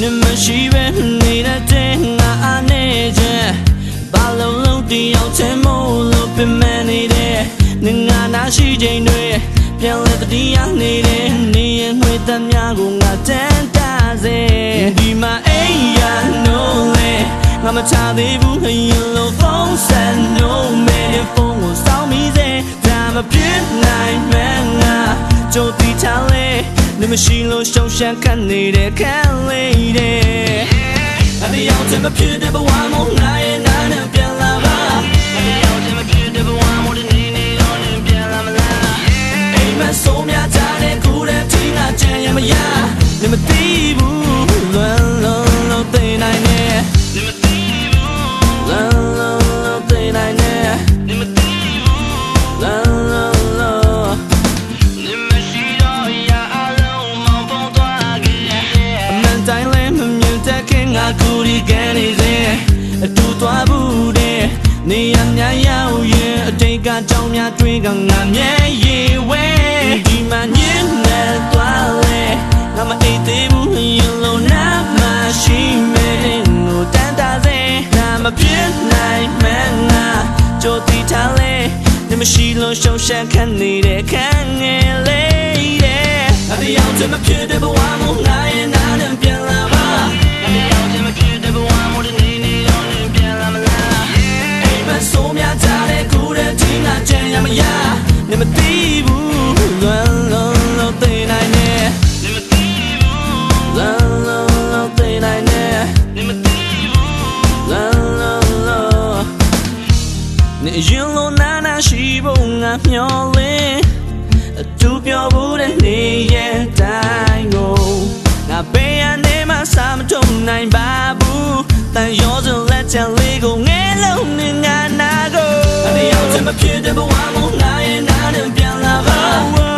နမရှိပဲနေတဲ့ငါအနေချင်းဘာလုံးလုံးတယောက်ချင်မို့လို့ပြမနေတဲ့ငါနာရှိချိန်တွေပြန်လဲတတိယနေတဲ့နေရင်ငွေသမားကိုငါတန်တစေဒီမှာအိယာနိုးလေငါမချသေးဘူးဟရင်လို့ဖုန်းဆက်လို့မင်းဖုန်းကိုစောင်းမိစေဒါမပြစ်နိုင်မှငါကြိုတီချလဲ နေမရှိလို့ရှုံးရှမ်းခတ်နေတဲ့ခံလေးတဲ့အတယောက်တည်းမဖြစ်တဲ့ဘဝမို့ငါရဲ့နာနဲ့ပြန်လာပါအတယောက်တည်းမဖြစ်တဲ့ဘဝမို့ဒီနေ့နေ့တော့နဲ့ပြန်လာမလားအိမ်မဆုံးမြကြတဲ့ခုတဲ့ထင်းကကြံရမရနေမသိဘူး င်တတ်ခင်ငါကူဒီကနေစေအတူသွားဘူးတဲ့နေရများရောက်ရင်အတိတ်ကကြောင်းများတွေးကငါမြဲရေဝဲဒီမှာညင်းနေသွားလေငါမအိတ်သေးဘူးရင်လုံးနာမရှိမဲငိုတန်တာစေငါမပြစ်နိုင်မှန်းငါကြိုတီထားလေနေမရှိလို့ရှုံးရှမ်းခံနေတဲ့ခံငယ်လေးတဲ့အတယောက်တည်းမဖြစ်တဲ့ဘဝမို့ငါရဲ့ မ်မဆိုးများကြတဲ့ကူတဲ့ထင်းကကြံရမရနေမသိဘူးလွန်လုံးလုံးသိနိုင်နေနေမသိဘူးလွန်လုံးလုံးသိနိုင်နေနေမသိဘူးလွန်လုံးလုံးနေရင်လုံးနာနာရှိဖို့ငါမျောလင်း မဖြစ်တဲ့ဘဝမို့ငါရဲ့နာနဲ့ပြန်လာပါ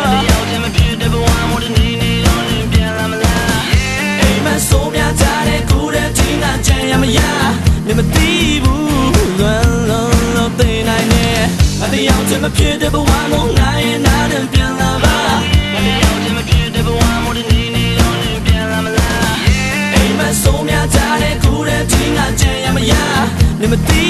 အတယောက်တည်းမဖြစ်တဲ့ဘဝမို့ဒီနေ့နေ့တော့နဲ့ပြန်လာမလားအိမ်မဆိုးများကြတဲ့ကူတဲ့ထင်းကကြံရမရနေမသိဘူးလွန်လုံးလုံးသိနိုင်နေအတယောက်တည်းမဖြစ်တဲ့ဘဝမို့ငါရဲ့နာနဲ့ပြန်လာပါအတယောက်တည်းမဖြစ်တဲ့ဘဝမို့ဒီနေ့နေ့တော့နဲ့ပြန်လာမလားအိမ်မဆိုးများကြတဲ့ကူတဲ့ထင်းကကြံရမရနေမသိဘူး